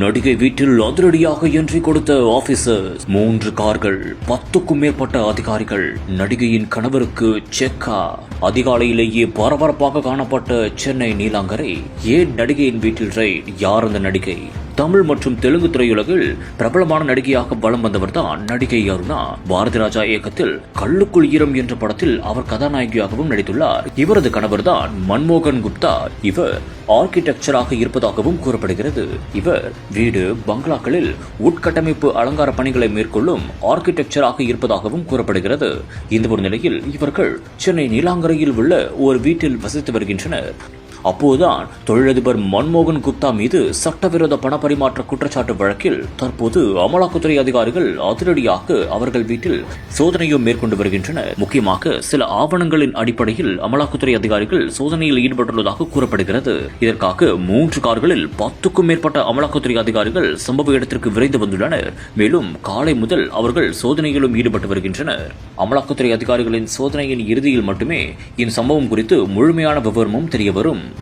நடிகை வீட்டில் அதிரடியாக என்ட்ரி கொடுத்த ஆபீசர்ஸ் மூன்று கார்கள் பத்துக்கும் மேற்பட்ட அதிகாரிகள். நடிகையின் கணவருக்கு செக்கா. அதிகாலையிலேயே பரபரப்பாக காணப்பட்ட சென்னை நீலாங்கரை. ஏன் நடிகையின் வீட்டில் ரைட் யார் அந்த நடிகை? தமிழ் மற்றும் தெலுங்கு திரையுலகில் பிரபலமான நடிகையாக வலம் வந்தவர் தான் நடிகை அருணா. பாரதி ராஜா இயக்கத்தில் கள்ளுக்குள் ஈரம் என்ற படத்தில் அவர் கதாநாயகியாகவும் நடித்துள்ளார். இவரது கணவர் தான் மன்மோகன் குப்தா. இவர் ஆர்கிடெக்சராக இருப்பதாகவும் கூறப்படுகிறது. இவர் வீடு பங்களாக்களில் உட்கட்டமைப்பு அலங்கார பணிகளை மேற்கொள்ளும் ஆர்கிடெக்சராக இருப்பதாகவும் கூறப்படுகிறது. இந்த ஒரு நிலையில் இவர்கள் சென்னை நீலாங்கரையில் உள்ள ஒரு வீட்டில் வசித்து வருகின்றனர். அப்போதுதான் தொழிலதிபர் மன்மோகன் குப்தா மீது சட்டவிரோத பண பரிமாற்ற குற்றச்சாட்டு வழக்கில் தற்போது அமலாக்கத்துறை அதிகாரிகள் அதிரடியாக அவர்கள் வீட்டில் சோதனையும் மேற்கொண்டு வருகின்றனர். முக்கியமாக சில ஆவணங்களின் அடிப்படையில் அமலாக்கத்துறை அதிகாரிகள் சோதனையில் ஈடுபட்டுள்ளதாக கூறப்படுகிறது. இதற்காக மூன்று கார்களில் பத்துக்கும் மேற்பட்ட அமலாக்கத்துறை அதிகாரிகள் சம்பவ இடத்திற்கு விரைந்து வந்துள்ளனர். மேலும் காலை முதல் அவர்கள் சோதனையிலும் ஈடுபட்டு வருகின்றனர். அமலாக்கத்துறை அதிகாரிகளின் சோதனையின் இறுதியில் மட்டுமே இந்த சம்பவம் குறித்து முழுமையான விவரமும் தெரியவரும்.